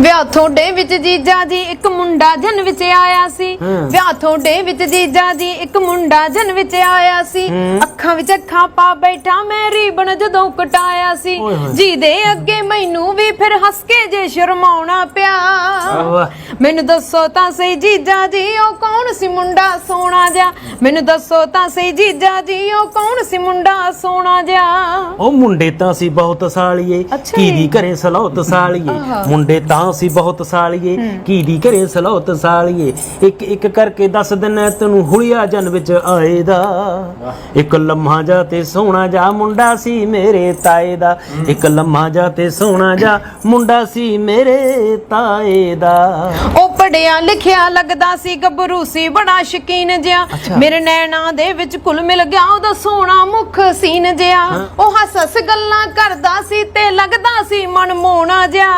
ਵਿਆਹ ਤੁਹਾਡੇ ਵਿੱਚ ਜੀਜਾ ਜੀ ਇੱਕ ਮੁੰਡਾ ਜਨ ਵਿੱਚ ਆਇਆ ਸੀ। ਵਿਆਹ ਤੁਹਾਡੇ ਵਿੱਚ ਜੀਜਾ ਜੀ ਇੱਕ ਮੁੰਡਾ ਜਨ ਵਿੱਚ ਆਇਆ ਸੀ ਅੱਖਾਂ ਵਿੱਚ ਅੱਖਾਂ ਪਾ ਬੈਠਾ ਮੈਂ ਰੀਬਨ ਜਦੋਂ ਕਟਾਇਆ ਸੀ ਓਏ ਹੋਏ। ਜੀ ਦੇ ਅੱਗੇ ਮੈਨੂੰ ਵੀ ਫਿਰ ਹੱਸ ਕੇ ਜੇ ਸ਼ਰਮਾਉਣਾ ਪਿਆ। ਮੈਨੂੰ ਦੱਸੋ ਤਾਂ ਸਹੀ ਜੀਜਾ ਜੀ ਉਹ ਕੌਣ ਸੀ ਮੁੰਡਾ ਸੋਹਣਾ ਜਿਹਾ ਮੈਨੂੰ ਦੱਸੋ ਤਾਂ ਸਹੀ ਜੀਜਾ ਜੀ ਉਹ ਕੌਣ ਸੀ ਮੁੰਡਾ ਸੋਹਣਾ ਜਿਹਾ ਉਹ ਮੁੰਡੇ ਤਾਂ ਸੀ ਬਹੁਤ ਸਾਲੀਏ ਕੀ। ਦੀ ਘਰੇ ਸਲੌਤ ਸਾਲੀਏ। ਮੁੰਡੇ ਤਾਂ ਸੀ ਬਹੁਤ ਸਾਲੀਏ। ਕੀ ਦੀ ਘਰੇ ਸਲੌਤ ਸਾਲੀਏ। ਇੱਕ ਇੱਕ ਕਰਕੇ ਦੱਸ ਦਿਨਾ ਤੈਨੂੰ ਹੁਲੀਆ ਜਨ ਵਿੱਚ ਆਏ ਦਾ ਇੱਕ ਲੰਮਾ ਜਾ ਤੇ ਸੋਹਣਾ ਜਾ ਮੁੰਡਾ ਸੀ ਮੇਰੇ ਤਾਏ ਦਾ। ਇੱਕ ਲੰਮਾ ਜਾ ਤੇ ਸੋਹਣਾ ਜਾ ਮੁੰਡਾ ਸੀ ਮੇਰੇ ਤਾਏ ਦਾ। ਉਹ ਪੜਿਆ ਲਿਖਿਆ ਲੱਗਦਾ ਸੀ ਗੱਭਰੂ ਸੀ ਬੜਾ ਸ਼ਕੀਨ ਜਿਹਾ। ਅੱਛਾ। ਮੇਰੇ ਨੈਣਾ ਦੇ ਵਿੱਚ ਕੁਲ ਮਿਲ ਗਿਆ ਉਹਦਾ ਸੋਹਣਾ ਮੁਖ ਸੀਨ ਜਿਹਾ। ਉਹ ਹੱਸ ਹੱਸ ਗੱਲਾਂ ਕਰਦਾ ਸੀ ਤੇ ਲੱਗਦਾ ਸੀ ਮਨਮੋਹਣਾ ਜਿਹਾ।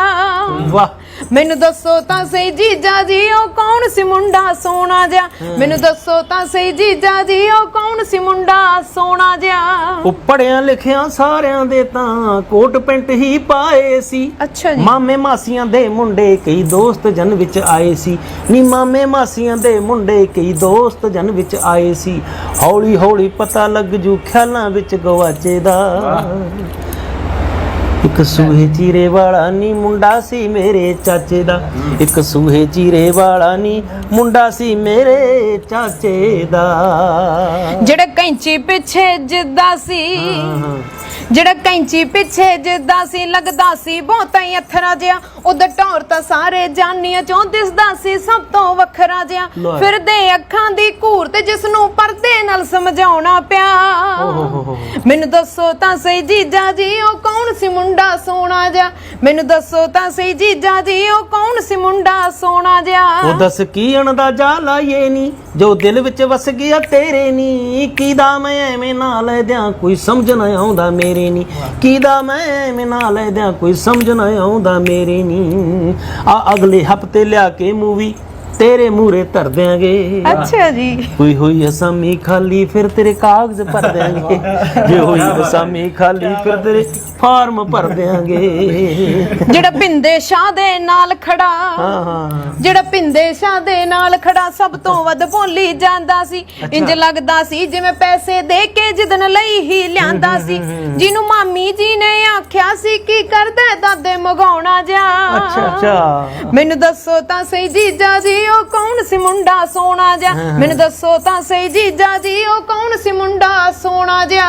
ਵਾਹ। ਮੈਨੂੰ ਦੱਸੋ ਤਾਂ ਸਹੀ ਜੀਜਾ ਜੀ ਉਹ ਕੌਣ ਸੀ ਮੁੰਡਾ ਸੋਹਣਾ ਜਿਹਾ? ਮੈਨੂੰ ਦੱਸੋ ਤਾਂ ਸਹੀ ਜੀਜਾ ਜੀ ਉਹ ਕੌਣ ਸੀ ਮੁੰਡਾ ਸੋਹਣਾ ਜਿਹਾ? ਉਹ ਪੜਿਆ ਲਿਖਿਆ ਸਾਰਿਆਂ ਦੇ ਤਾਂ ਕੋਟ ਪੈਂਟ ਹੀ ਪਾਏ ਸੀ। ਅੱਛਾ ਜੀ। ਮਾਮੇ ਮਾਸੀਆਂ ਦੇ ਮੁੰਡੇ ਕਈ ਦੋਸਤ ਜਨ ਵਿੱਚ ਆਏ ਸੀ। ਨੀ ਮਾਮੇ ਮਾਸੀਆਂ ਦੇ ਮੁੰਡੇ ਕਈ ਦੋਸਤ ਜਨ ਵਿੱਚ ਆਏ ਸੀ। ਹੌਲੀ ਹੌਲੀ ਪਤਾ ਲੱਗ ਜੂ ਖਿਆਲਾਂ ਵਿੱਚ ਗਵਾਚੇ ਦਾ। ਇੱਕ ਸੂਹੇ ਚੀਰੇ ਵਾਲਾ ਨੀ ਮੁੰਡਾ ਸੀ ਮੇਰੇ ਚਾਚੇ ਦਾ ਇੱਕ ਸੂਹੇ ਚੀਰੇ ਵਾਲਾ ਨੀ ਮੁੰਡਾ ਸੀ ਮੇਰੇ ਚਾਚੇ ਦਾ ਜਿਹੜਾ ਕੈਂਚੀ ਪਿੱਛੇ ਜਿੱਦਾ ਸੀ। ਜਿਹੜਾ ਕੈਂਚੀ ਪਿੱਛੇ ਜਿੱਦਾ ਸੀ ਲੱਗਦਾ ਸੀ ਬਹੁਤਾ ਹੀ ਅਥਰਾ ਜਿਹਾ ਉਹਦਾ ਟੌਰ ਤਾਂ ਸਾਰੇ ਜਾਨੀਆਂ ਚੋਂ ਦਿਸਦਾ ਸੀ ਸਭ ਤੋਂ ਵੱਖਰਾ ਲੈ। ਫਿਰਦੇ ਅੱਖਾਂ ਦੀ ਘੂਰ ਤੇ ਜਿਸ ਨੂੰ ਪਰਦੇ ਨਾਲ ਸਮਝਾਉਣਾ ਪਿਆ। ਮੈਨੂੰ ਦੱਸੋ ਤਾਂ ਸਹੀ ਜੀਜਾ ਜੀ ਉਹ ਕੌਣ ਸੀ ਮੁੰਡਾ ਸੋਹਣਾ ਜਿਹਾ ਮੈਨੂੰ ਦੱਸੋ ਤਾਂ ਸਹੀ ਜੀਜਾ ਜੀ, ਉਹ ਕੌਣ ਸੀ ਮੁੰਡਾ ਸੋਹਣਾ ਜਿਹਾ? ਉਹ ਦੱਸ ਕੀ ਅੰਦਾਜ਼ਾ ਲਾਈਏ ਨੀ, ਜੋ ਦਿਲ ਵਿੱਚ ਵਸ ਗਿਆ ਤੇਰੇ ਨੀ। ਕੀਦਾ ਮੈਂ ਐਵੇਂ ਨਾ ਲੈ ਦਿਆਂ, ਕੋਈ ਸਮਝ ਨਾ ਆਉਂਦਾ ਮੇਰੇ ਨੀ। ਕੀਦਾ ਮੈਂ ਐਵੇਂ ਨਾ ਲੈ ਦਿਆਂ, ਕੋਈ ਸਮਝ ਨਾ ਆਉਂਦਾ ਮੇਰੇ ਨੀ। ਆ ਅਗਲੇ ਹਫ਼ਤੇ ਲਿਆ ਕੇ ਮੂਵੀ ਤੇਰੇ ਮੂਰੇ ਧਰ ਦਿਆਂਗੇ। ਅੱਛਾ ਜੀ। ਕੋਈ ਹੋਈ ਅਸਾਮੀ ਖਾਲੀ ਫਿਰ ਤੇਰੇ ਕਾਗਜ਼ ਭਰ ਦਿਆਂਗੇ। ਜੇ ਹੋਈ ਅਸਾਮੀ ਖਾਲੀ ਫਿਰ ਤੇਰੇ ਫਾਰਮ ਭਰ ਦਿਆਂਗੇ। ਜਿਹੜਾ ਪਿੰਦੇ ਸ਼ਾਹ ਦੇ ਨਾਲ ਖੜਾ ਹਾਂ ਹਾਂ ਜਿਹੜਾ ਪਿੰਦੇ ਸ਼ਾਹ ਦੇ ਨਾਲ ਖੜਾ ਸਭ ਤੋਂ ਵੱਧ ਭੋਲੀ ਜਾਂਦਾ ਸੀ। ਇੰਜ ਲੱਗਦਾ ਸੀ ਜਿਵੇਂ ਪੈਸੇ ਦੇ ਕੇ ਜਿੱਦਨ ਲਈ ਹੀ ਲਿਆਂਦਾ ਸੀ। ਜਿਹਨੂੰ ਮਾਮੀ ਜੀ ਨੇ ਆਖਿਆ ਸੀ ਕੀ ਕਰਦਾ ਹੈ ਦਾਦੇ ਮਗਾਉਣਾ ਜਾ ਅੱਛਾ ਅੱਛਾ। ਮੈਨੂੰ ਦੱਸੋ ਤਾਂ ਸਹੀ ਜੀਜਾ ਜੀ ਉਹ ਕੌਣ ਸੀ ਮੁੰਡਾ ਸੋਹਣਾ ਜਾ ਮੈਨੂੰ ਦੱਸੋ ਤਾਂ ਸਹੀ ਜੀਜਾ ਜੀ ਉਹ ਕੌਣ ਸੀ ਮੁੰਡਾ ਸੋਹਣਾ ਜਾ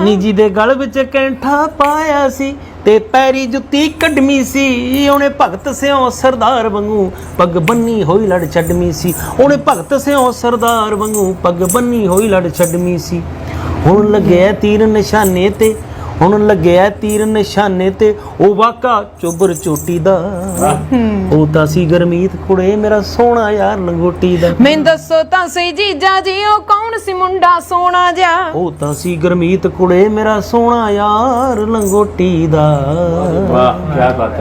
ਨੀਜੀ ਦੇ ਗਲ ਵਿੱਚ ਕੈਂਠਾ ਪਾਇਆ ਸੀ ਤੇ ਪੈਰੀ ਜੁੱਤੀ ਕੱਢਮੀ ਸੀ। ਉਹਨੇ ਭਗਤ ਸਿਓ ਸਰਦਾਰ ਵਾਂਗੂ ਪੱਗ ਬੰਨੀ ਹੋਈ ਲੜ ਛੱਡਮੀ ਸੀ। ਉਹਨੇ ਭਗਤ ਸਿਓ ਸਰਦਾਰ ਵਾਂਗੂ ਪੱਗ ਬੰਨੀ ਹੋਈ ਲੜ ਛੱਡਮੀ ਸੀ। ਹੁਣ ਲੱਗਿਆ ਤੀਰ ਨਿਸ਼ਾਨੇ ਤੇ ਹੁਣ ਲੱਗਿਆ ਤੀਰ ਨਿਸ਼ਾਨੇ ਤੇ ਉਹ ਵਾਕਾ ਚੋਬਰ ਚੋਟੀ ਦਾ। ਉਹ ਤਾਂ ਸੀ ਗਰਮੀਤ ਕੁੜੇ ਮੇਰਾ ਸੋਹਣਾ ਯਾਰ ਲੰਗੋਟੀ ਦਾ। ਮੈਨੂੰ ਦੱਸੋ ਤਾਂ ਸਹੀ ਜੀਜਾ ਜੀ ਉਹ ਕੌਣ ਸੀ ਮੁੰਡਾ ਸੋਹਣਾ ਜਾ ਉਹ ਤਾਂ ਸੀ ਗਰਮੀਤ ਕੁੜੇ ਮੇਰਾ ਸੋਹਣਾ ਯਾਰ ਲੰਗੋਟੀ ਦਾ। ਵਾਹ ਕੀ ਬਾਤ ਹੈ।